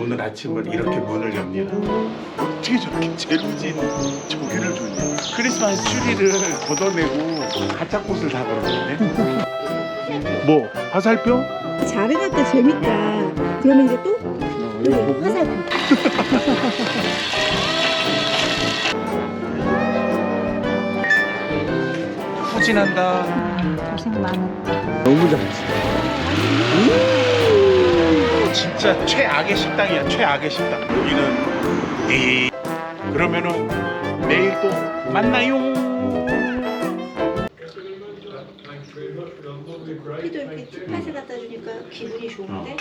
오늘 아침을 이렇게 문을 엽니다. 어떻게 저렇게 제루진 조개를 줬냐? 크리스마스 추리를 걷어내고 가짜 꽃을 다 걸어놨네. 뭐 화살표? 잘 해놨다 재밌다. 그러면 이제 또 어, 여기 이거 보고 화살표. 후진한다. 고생 많았다. 너무 잘했어. 진짜 최악의 식당이야, 최악의 식당. 여기는 이 그러면은 내일 또 만나요. 커피도 이렇게 핫팟에 갖다 주니까 기분이 좋은데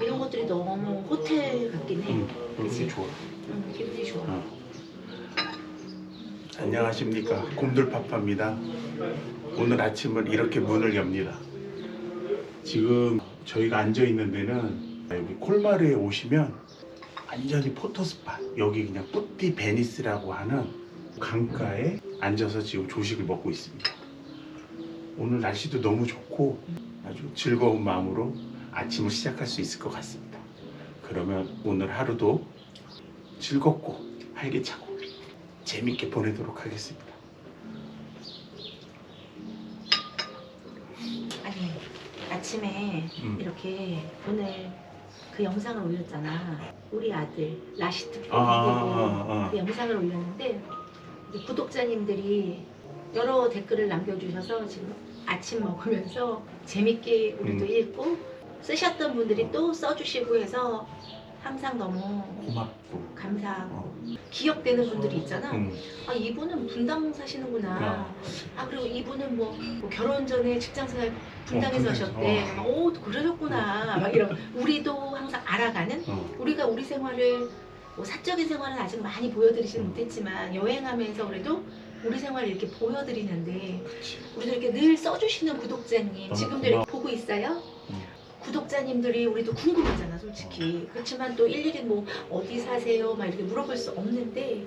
이런 것들이 너무 호텔 같긴 해. 응, 그치? 좋아. 응, 기분이 좋아. 어. 안녕하십니까 곰돌파파입니다 오늘 아침을 이렇게 문을 엽니다 지금 저희가 앉아 있는 데는 여기 콜마르에 오시면 완전히 포토스팟 여기 그냥 뿌띠 베니스라고 하는 강가에 앉아서 지금 조식을 먹고 있습니다 오늘 날씨도 너무 좋고 아주 즐거운 마음으로 아침을 시작할 수 있을 것 같습니다 그러면 오늘 하루도 즐겁고 활기차고 재밌게 보내도록 하겠습니다. 아니 아침에 음. 이렇게 오늘 그 영상을 올렸잖아. 우리 아들 라시트 아, 아, 아. 그 영상을 올렸는데 이제 구독자님들이 여러 댓글을 남겨주셔서 지금 아침 먹으면서 재밌게 우리도 음. 읽고 쓰셨던 분들이 또 써주시고 해서 항상 너무 고맙고. 감사하고 어. 기억되는 분들이 있잖아. 음. 아 이분은 분당 사시는구나. 어. 아 그리고 이분은 뭐, 뭐 결혼 전에 직장생활 분당에서 분당에서. 하셨대. 막, 오 그러셨구나. 막 이런 우리도 항상 알아가는 어. 우리가 우리 생활을 뭐 사적인 생활은 아직 많이 보여드리지는 음. 못했지만 여행하면서 그래도 우리 생활을 이렇게 보여드리는데. 우리도 이렇게 늘 써주시는 구독자님 지금도 고마워. 이렇게 보고 있어요? 음. 구독자님들이 우리도 궁금하잖아 솔직히 그렇지만 또 일일이 뭐 어디 사세요 막 이렇게 물어볼 수 없는데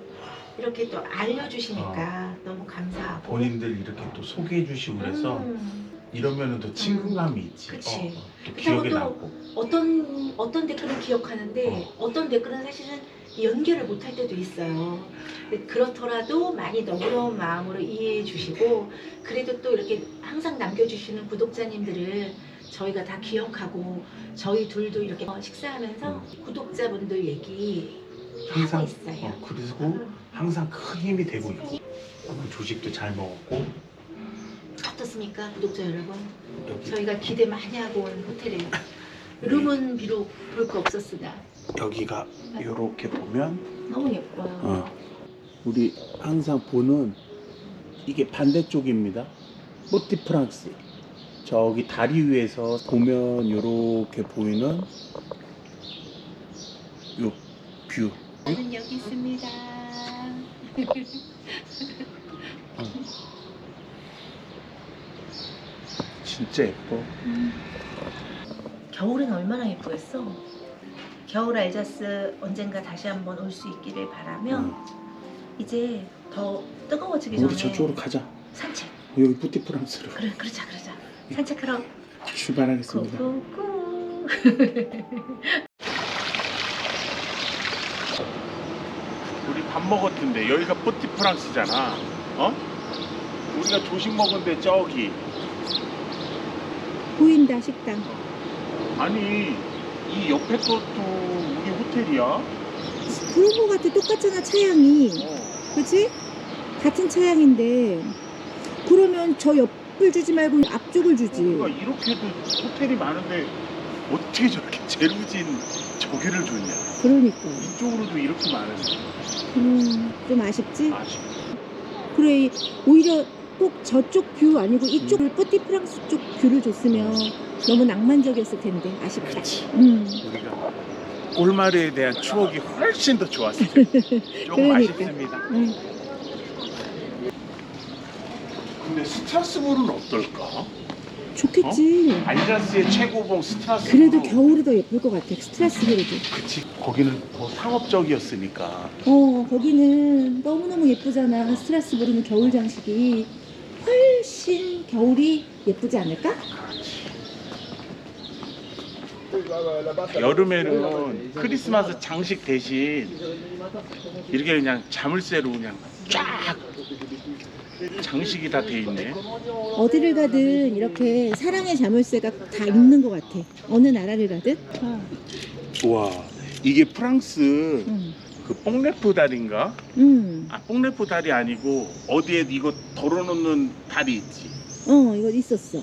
이렇게 또 알려주시니까 너무 감사하고 본인들 이렇게 또 소개해 주시고 그래서 음, 이러면은 더 친근감이 있지. 그치. 어, 어. 또 그렇다고 기억에 또 남고. 어떤 어떤 댓글은 기억하는데 어. 떤 댓글은 사실은 연결을 못 할 때도 있어요. 근데 그렇더라도 많이 너그러운 마음으로 이해해 주시고 그래도 또 이렇게 항상 남겨주시는 구독자님들을 저희가 다 기억하고 저희 둘도 이렇게 식사하면서 구독자분들 얘기 항상 하고 있어요. 어, 그리고 항상 큰 힘이 되고 있고 오늘 조식도 잘 먹었고 어떻습니까, 구독자 여러분? 여기 저희가 기대 많이 하고 온 호텔이에요. 룸은 비록 볼 거 없었으나 여기가 이렇게 보면 너무 예뻐요. 어, 우리 항상 보는 이게 반대쪽입니다. 포티 프랑스. 저기 다리 위에서 보면 이렇게 보이는 요 뷰. 저는 여기 있습니다. 진짜 예뻐. 겨울엔 얼마나 예쁘겠어. 겨울 알자스 언젠가 다시 한번 올 수 있기를 바라며 응. 이제 더 뜨거워지기 전에 우리 저쪽으로 가자. 산책. 여기 포티 프랑스로 그래, 그러자, 그러자. 산책하러 출발하겠습니다. 고고고. 우리 밥 먹었던데 여기가 포티 프랑스잖아. 어? 우리가 조식 먹은데 저기 보인다 식당. 아니 이 옆에 것도 우리 호텔이야. 그런 거 같아 똑같잖아 차양이. 어. 그렇지? 같은 차양인데 그러면 저 옆 을 주지 말고 앞쪽을 주지. 그러니까 이렇게도 호텔이 많은데 어떻게 저렇게 제루진 저기를 줬냐? 그러니까. 이쪽으로도 이렇게 많은데 음, 좀 아쉽지? 아쉽. 그래 오히려 꼭 저쪽 뷰 아니고 이쪽 을 뿌띠 프랑스 쪽 뷰를 줬으면 너무 낭만적이었을 텐데 아쉽다. 그렇지. 음. 우리가 대한 추억이 훨씬 더 좋았어요. 조금 그러니까. 아쉽습니다. 음. 근데 스트라스부르는 어떨까? 좋겠지. 알자스의 최고봉 스트라스부르. 그래도 겨울이 더 예쁠 것 같아. 스트라스부르도. 그치. 거기는 더 상업적이었으니까. 어 거기는 너무너무 예쁘잖아. 스트라스부르는 겨울 장식이 훨씬 겨울이 예쁘지 않을까? 여름에는 크리스마스 장식 대신 이렇게 그냥 자물쇠로 그냥 쫙 장식이 다 돼 있네. 어디를 가든 이렇게 사랑의 자물쇠가 다 있는 것 같아. 어느 나라를 가든. 와 이게 프랑스 응. 그 뽕레프 다리인가? 응. 아 뽕레프 다리 아니고 어디에 이거 덜어놓는 다리 있지. 어, 이거 있었어.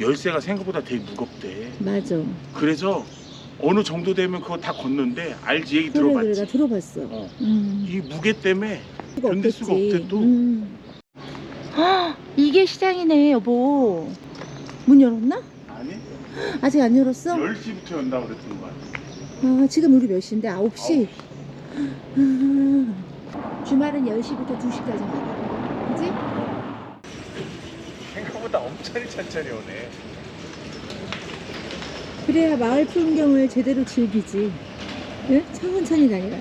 열쇠가 생각보다 되게 무겁대. 맞아. 그래서 어느 정도 되면 그거 다 걷는데 알지 얘기 그래, 그래, 들어봤지. 나 들어봤어. 어. 음. 이 무게 때문에 견딜 수가. 없대, 또. 음. 헉, 이게 시장이네, 여보. 문 열었나? 아니 아직 안 열었어? 10시부터 연다고 그랬던 거야. 아, 지금 우리 몇 시인데? 9시? 아, 주말은 10시부터 2시까지 가라. 그지? 생각보다 엄청 천천히 오네. 그래야 마을 풍경을 제대로 즐기지. 응? 천천히 다니라.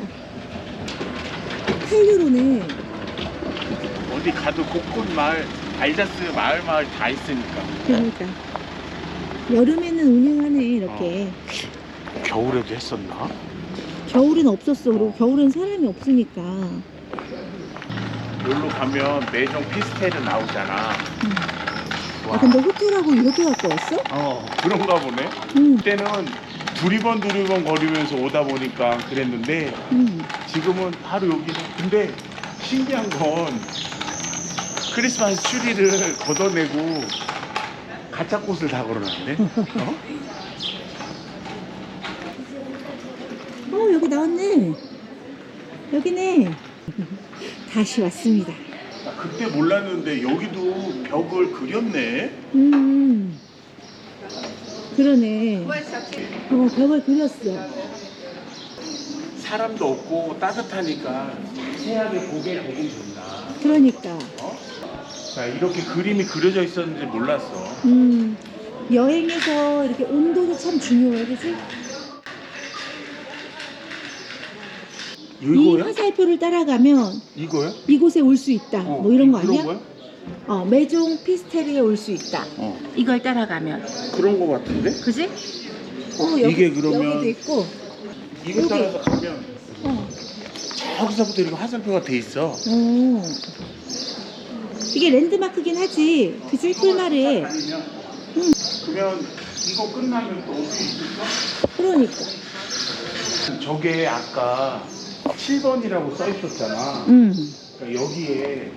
8유로네. 어디 가도 곳곳 마을, 알자스 마을 마을 다 있으니까. 그러니까. 여름에는 운영하네, 이렇게. 겨울에도 했었나? 겨울엔 없었어. 그리고 겨울엔 사람이 없으니까. 여기로 가면 매종 피스텔은 나오잖아. 음. 와. 아, 근데 호텔하고 이렇게 갖고 왔어? 어, 그런가 보네. 응, 그때는 두리번 두리번 거리면서 오다 보니까 그랬는데 응. 지금은 바로 여기는 근데 신기한 건 크리스마스 추리를 걷어내고 가짜 꽃을 다 걸어놨네. 어? 어, 여기 나왔네. 여기네. 다시 왔습니다. 나 그때 몰랐는데 여기도 벽을 그렸네. 음. 그러네. 어, 벽을 그렸어. 사람도 없고 따뜻하니까 자세하게 보게 보긴 좋다. 그러니까. 어? 자 이렇게 그림이 그려져 있었는지 몰랐어. 음. 여행에서 이렇게 온도도 참 중요해, 그지? 이 이거야? 화살표를 따라가면 이거야? 이곳에 올 수 있다. 어, 뭐 이런 거 그런 아니야? 거야? 어, 매종 피스테리에 올 수 있다. 어 이걸 따라가면. 그런 거 같은데? 그지? 어, 이게 그러면- 여기도 있고. 이거 여기. 따라서 가면 어. 저기서부터 이렇게 화살표가 돼 있어. 어. 이게 랜드마크긴 하지. 그지? 아니면 응. 그러면 이거 끝나면 또 어디 있을까? 그러니까. 저게 아까 7번이라고 써 있었잖아. 음. 그러니까 여기에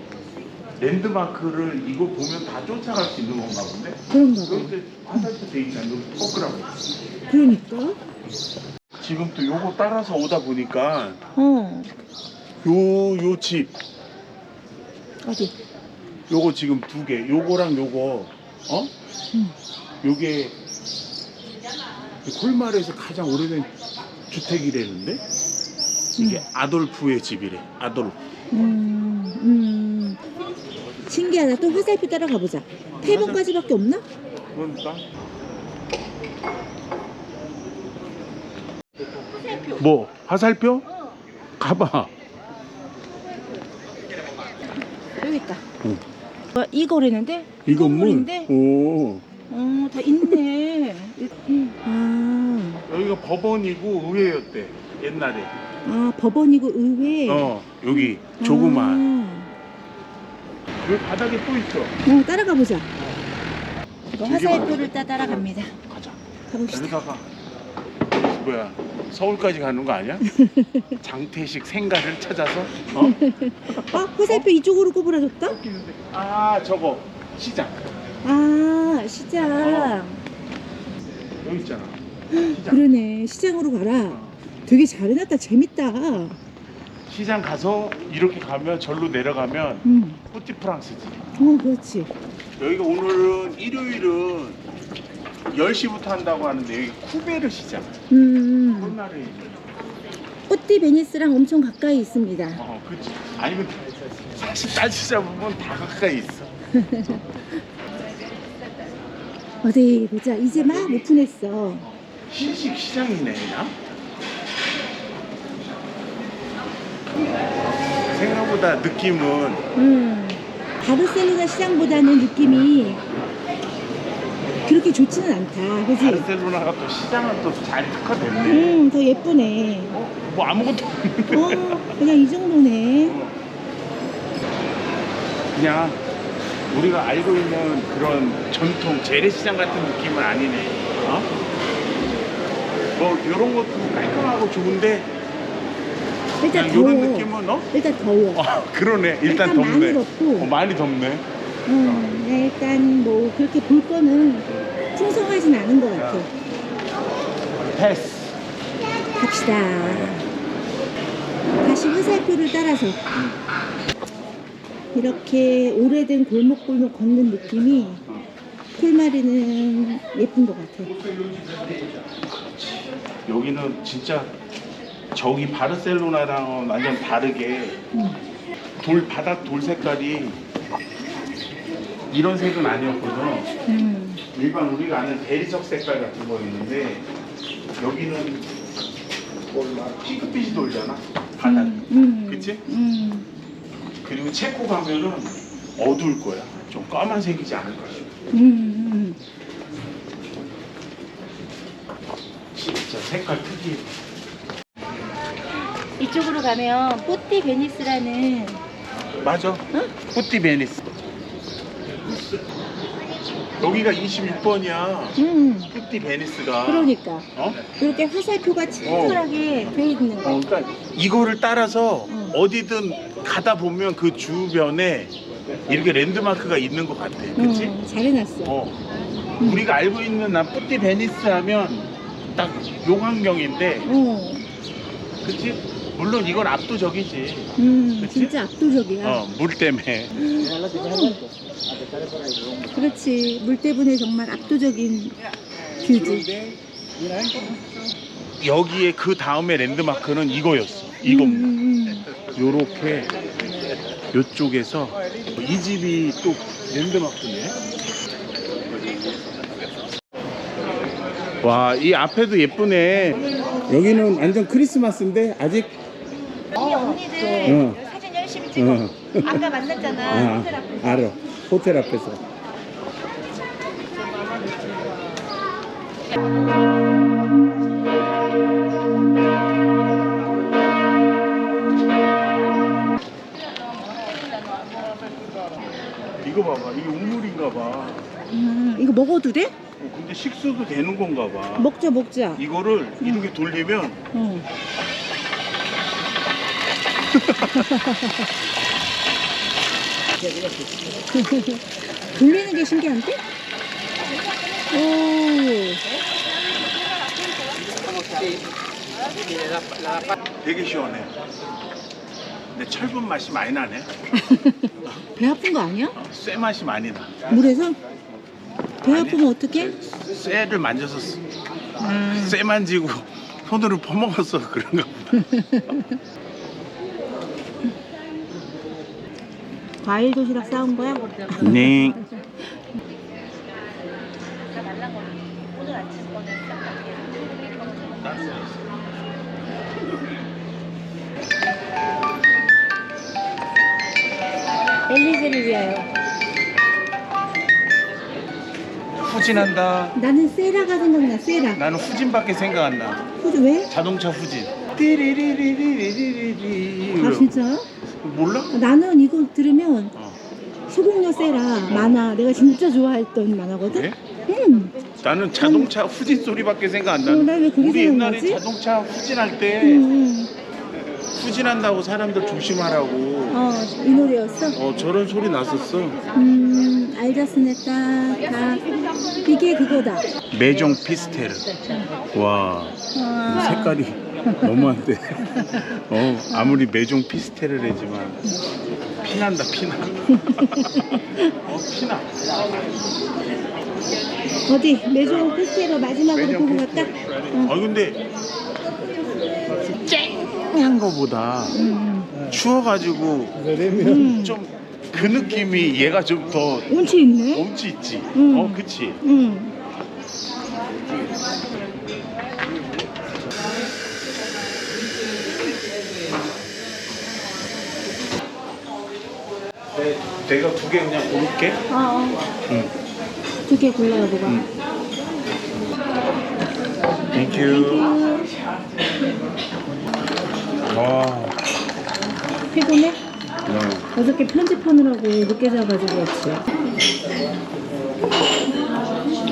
랜드마크를 이거 보면 다 쫓아갈 수 있는 건가 본데? 그런가 봐. 여기 화살표 돼 있잖아. 여기 꺾으라고. 그러니까. 지금 또 요거 따라서 오다 보니까 어. 요, 요 집, 어디? 요거 지금 두 개, 요거랑 요거, 어? 응. 요게 콜마르에서 가장 오래된 주택이라는데? 이게 음. 아돌프의 집이래, 아돌프. 음. 음. 신기하다. 또 화살표 따라가 보자. 8번까지밖에 없나? 그러니까. 뭐, 화살표? 가봐. 여기 있다. 응. 뭐, 이거라는데? 이 건물? 건물인데? 오. 어, 다 있네. 아, 여기가 법원이고 의회였대, 옛날에. 아 법원이고 의회. 어, 여기, 조그만. 아. 여기 바닥에 또 있어. 어, 따라가 보자. 이거 되게 화살표를 따 따라갑니다. 가자. 가봅시다. 여기다가 뭐야 서울까지 가는 거 아니야? 장태식 생가를 찾아서 어? 어, 화살표 이쪽으로 구부러졌다? 아 저거 시장 아, 시장. 여기 있잖아 시장 그러네. 시장으로 가라. 되게 잘 해놨다. 재밌다. 시장 가서 이렇게 가면 절로 내려가면 음. 뿌티 프랑스지 어, 그렇지. 여기가 오늘은 일요일은 10시부터 한다고 하는데 여기 쿠베르 시장 음. 콜마르에 꽃띠 베니스랑 엄청 가까이 있습니다. 어 그치 아니면 사실 따지자 보면 다 가까이 있어 어디 보자. 이제 막 오픈했어. 신식 시장이네 그냥 생각보다 느낌은 음. 바르셀로나 시장보다는 느낌이 그렇게 좋지는 않다. 그지? 바르셀로나가 또 시장은 또 잘 특화됐네. 음, 더 예쁘네. 어? 뭐 아무것도 없는데. 어, 그냥 이 정도네. 그냥 우리가 알고 있는 그런 전통 재래시장 같은 느낌은 아니네. 어? 뭐 이런 것도 깔끔하고 좋은데 일단 그냥 더워. 이런 느낌은 어? 일단 더워. 아 그러네. 일단, 일단 덥네. 많이 덥고. 어, 많이 덥네. 음, 일단 뭐 그렇게 볼 거는 풍성하진 않은 것 같아. 패스. 갑시다. 다시 화살표를 따라서 이렇게 오래된 골목골목 걷는 느낌이 콜마리는 예쁜 것 같아. 여기는 진짜 저기 바르셀로나랑은 완전 다르게 음. 돌 바닥 돌 색깔이 이런 색은 아니었거든. 음, 일반 우리가 아는 대리석 색깔 같은 거였는데 여기는 몰라 핑크빛이 돌잖아 바닥. 음, 음, 그치? 음, 그리고 체코 가면은 어두울 거야. 좀 까만색이지 않을까 싶어. 음, 음. 진짜 색깔 특이. 이쪽으로 가면 뽀띠 베니스라는 맞아. 뿌띠 베니스. 여기가 26번이야. 음, 뿌띠 베니스가. 그러니까 어? 이렇게 화살표가 친절하게 돼 있는 거. 어, 그러니까 이거를 따라서 어. 어디든 가다 보면 그 주변에 이렇게 랜드마크가 있는 것 같아. 그치? 음, 잘 해놨어. 어. 음. 우리가 알고 있는 난 뿌띠 베니스 하면 딱 용환경인데, 어, 그치? 물론 이건 압도적이지. 음, 그치? 진짜 압도적이야. 어, 물 때문에. 음, 그렇지. 물 때문에 정말 압도적인 뷰지. 여기에 그 다음에 랜드마크는 이거였어. 이겁니다. 음, 음, 요렇게 요쪽에서 이 집이 또 랜드마크네. 와, 이 앞에도 예쁘네. 여기는 완전 크리스마스인데 아직 언니 언니들 응. 사진 열심히 어. 아까 만났잖아. 아, 호텔 앞에서. 알아. 호텔 앞에서. 이거 봐봐. 이게 우물인가 봐. 음, 이거 먹어도 돼? 어, 근데 식수도 되는 건가 봐. 먹자 먹자. 이거를 이렇게 돌리면 어. 돌리는 게 신기한데? 오, 되게 시원해. 근데 철분 맛이 많이 나네. 배 아픈 거 아니야? 어, 쇠 맛이 많이 나. 물에서? 배 아프면 어떡해? 쇠를 만져서 쇠 만지고 손으로 퍼먹어서 그런가 보다. 과일 도시락 싸온 거야? 네. 엘리제를 위하여. 후진한다. 나는 세라가 생각나, 세라. 나는 후진밖에 생각 안 나. 호주 왜? 자동차 후진. 띠리리리리리리리. 아, 진짜? 몰라? 나는 이거 들으면 어. 소공녀 세라 만화 내가 진짜 좋아했던 만화거든? 그래? 응. 나는 자동차 후진 소리밖에 생각 안 나. 어, 나왜 그게 우리 옛날에 생각나지? 자동차 후진할 때 응, 응. 후진한다고 사람들 조심하라고. 어, 이 노래였어? 어 저런 소리 났었어. 음, 알자스네까 다 이게 그거다. 메종 피스테르. 와 아, 색깔이 너무한데. 어 아무리 메종 피스테르래지만 피난다 피나. 어 피나. 어디 메종 페스티로 마지막으로 보고 갈까? 응. 아 근데 쨍한 거보다 음, 추워가지고 음. 좀그 느낌이 얘가 좀 더 운치 있네. 엄치 있지. 음. 어 그치. 응. 내가 두 개 그냥 고를게. 아, 어. 응. 두개 골라요, 뭐가. 응. Thank you. 와, 피곤해? 야, 어저께 편집하느라고 늦게 자가지고 왔지.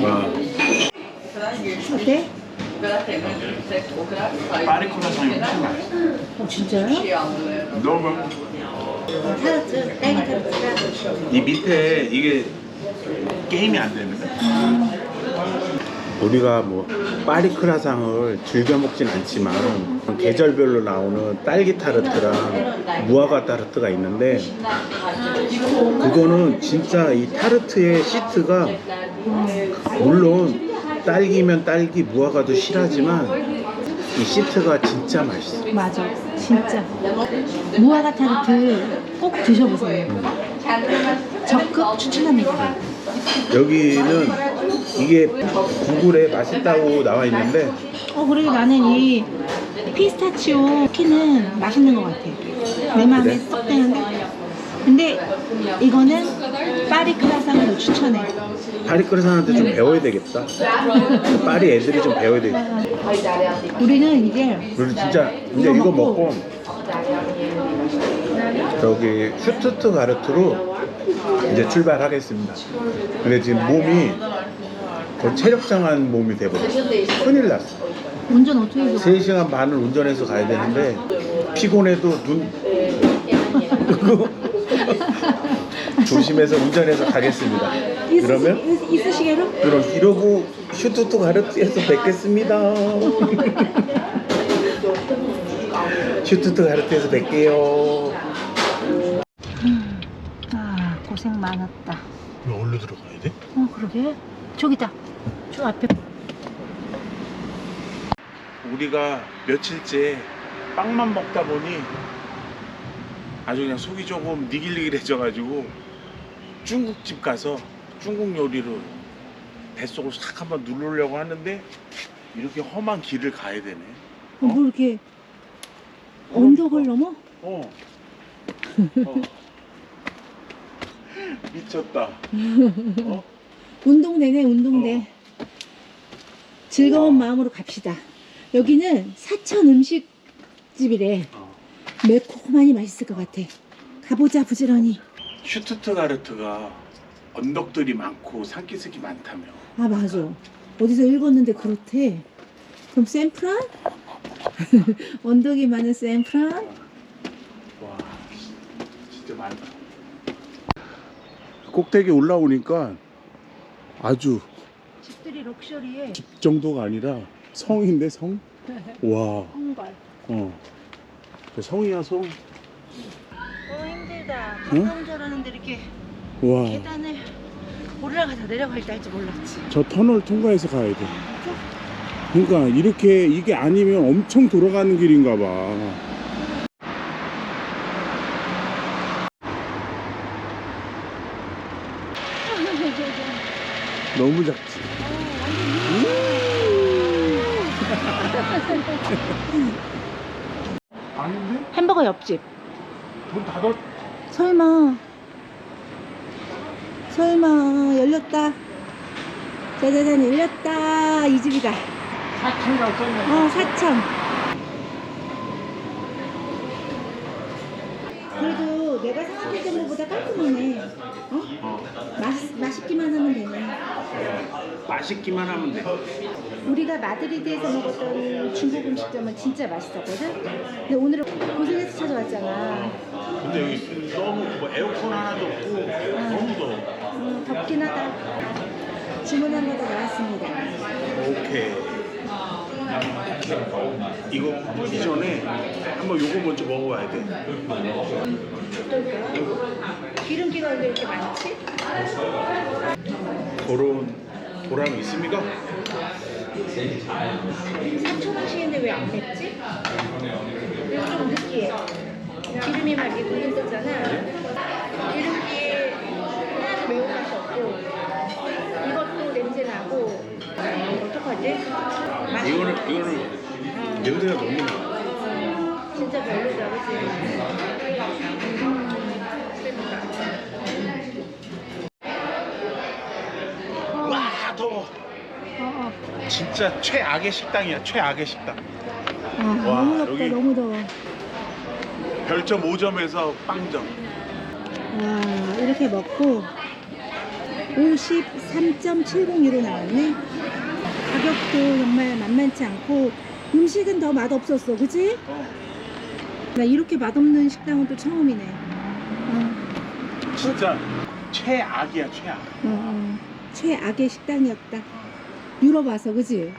와. 어때? 어, 진짜요? 너무 어, 타르트, 딸기 타르트랑 이 밑에 이게 게임이 안 되는 거야. 우리가 뭐 파리크라상을 즐겨 먹진 않지만 계절별로 나오는 딸기 타르트랑 무화과 타르트가 있는데 그거는 진짜 이 타르트의 시트가 물론 딸기면 딸기 무화과도 실하지만 이 시트가 진짜 맛있어. 맞아. 진짜. 무화과 타르트 꼭 드셔보세요. 적극 추천합니다. 여기는 이게 구글에 맛있다고 나와 있는데 어, 그래도 나는 이 피스타치오 쿠키는 맛있는 것 같아. 내 마음에 그래? 쏙 드는데. 근데 이거는 파리 크라상으로 추천해. 파리크라상한테 좀 배워야 되겠다. 파리 애들이 좀 배워야 되겠다. 우리는 이제 그리고 진짜 이제 이거 먹고 저기 슈투트가르트로 이제 출발하겠습니다. 근데 지금 몸이 거의 체력장한 몸이 돼버렸어. 큰일 났어. 운전 어떻게 해서 3시간 반을 운전해서 가야 되는데 피곤해도 눈 조심해서 운전해서 가겠습니다. 그러면 있으시, 있으시게로? 그럼 이러고 슈투트가르트에서 뵙겠습니다. 슈투트가르트에서 뵐게요. 아 고생 많았다. 어디로 들어가야 돼? 어 그러게. 저기다. 저 앞에. 우리가 며칠째 빵만 먹다 보니 아주 그냥 속이 조금 니길니길해져가지고 중국집 가서 중국 요리를 뱃속을 싹 한번 누르려고 하는데 이렇게 험한 길을 가야 되네. 어, 뭐 이렇게 언덕을 넘어? 어. 어. 미쳤다. 어? 운동되네 운동돼. 즐거운 우와. 마음으로 갑시다. 여기는 사천 음식집이래. 어. 매콤하니 맛있을 것 같아. 가보자 부지런히. 슈투트가르트가 언덕들이 많고 산기슭이 많다며. 아 맞아. 어디서 읽었는데 그렇대. 그럼 샌프란? 언덕이 많은 샌프란? 와, 진짜 많다. 꼭대기 올라오니까 아주 집들이 럭셔리해. 집 정도가 아니라 성인데 성? 와, 성발. 어. 저 성이야 성. 어 힘들다. 응? 가까운 줄 알았는데 이렇게 와, 계단을 올라가다 내려갈 때할줄 몰랐지. 저 터널 통과해서 가야 돼. 그러니까 이렇게 이게 아니면 엄청 돌아가는 길인가 봐. 너무 작지. 아닌데? 햄버거 옆집. 문 닫았. 설마. 설마 열렸다. 짜자잔 열렸다. 이 집이다. 사천이라고 썼네. 어 사천. 그래도 내가 생각했던 것보다 깔끔하네. 어? 맛 맛있기만 하면 되네. 맛있기만 하면 돼. 우리가 마드리드에서 먹었던 중국 음식점은 진짜 맛있었거든. 근데 오늘은 고생해서 찾아왔잖아. 근데 여기 너무 뭐 에어컨 하나도 없고 너무 더워. 음, 덥긴 하다. 주문한 거다 나왔습니다. 오케이. 이거 이전에 한번 요거 먼저 먹어봐야 돼. 기름기가 왜 이렇게 많지? 그런 보람이 있습니까? 3,000원씩인데 왜 안 맵지? 이거 좀 느끼해. 기름이 막 이렇게. 기름기에 하나도 이것도 냄새 나고 어떡하지? 맛이 이거는 이거는 냄새가 너무 나. 진짜 별로다, 그치? 와 더워. 어, 어. 진짜 최악의 식당이야 아, 최악의 식당 와, 너무 덥다 여기- 너무 더워. 별점 5점에서 빵점 와 이렇게 먹고 53.70유로 나왔네. 가격도 정말 만만치 않고 음식은 더 맛없었어, 그치? 어, 나 이렇게 맛없는 식당은 또 처음이네. 어, 진짜 최악이야 최악 어, 어. 최악의 식당이었다. 유럽 와서, 그치?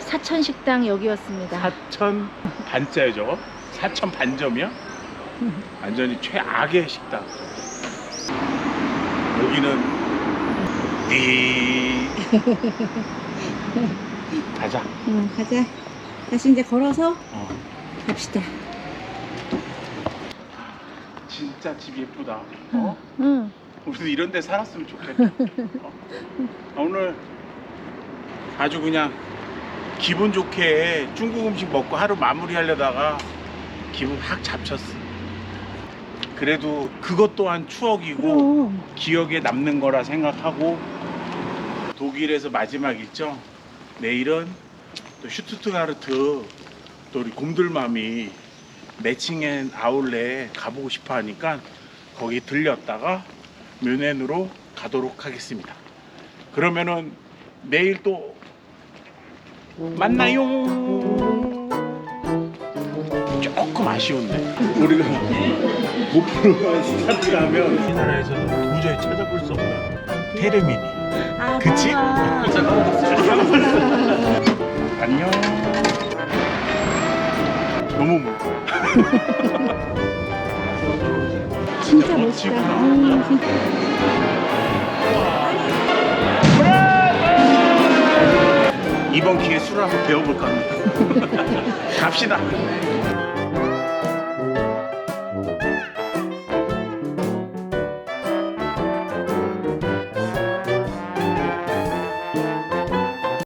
사천 식당 여기였습니다. 4천 반짜요 저거? 4천 반점이야? 완전히 최악의 식당 여기는 띠 가자 어, 가자. 다시 이제 걸어서 어. 갑시다. 진짜 집 예쁘다 어? 응. 우리도 이런 데 살았으면 좋겠다 어? 오늘 아주 그냥 기분 좋게 중국 음식 먹고 하루 마무리 하려다가 기분 확 잡쳤어 그래도 그것 또한 추억이고 그럼. 기억에 남는 거라 생각하고 독일에서 마지막 일정 내일은 또 슈투트가르트 또 우리 곰들맘이 매칭앤 아울렛 가보고 싶어 하니까 거기 들렸다가 뮌헨으로 가도록 하겠습니다. 그러면은 내일 또 만나요. 조금 아쉬운데 우리가 목표가 스타트하면 우리나라에서는 도저히 찾아볼 수 없는 테레미니 아, 그치? 안녕 너무 뭐 진짜 멋있다. 멋지구나. 음. 이번 기회에 술을 한번 배워볼까 합니다 갑시다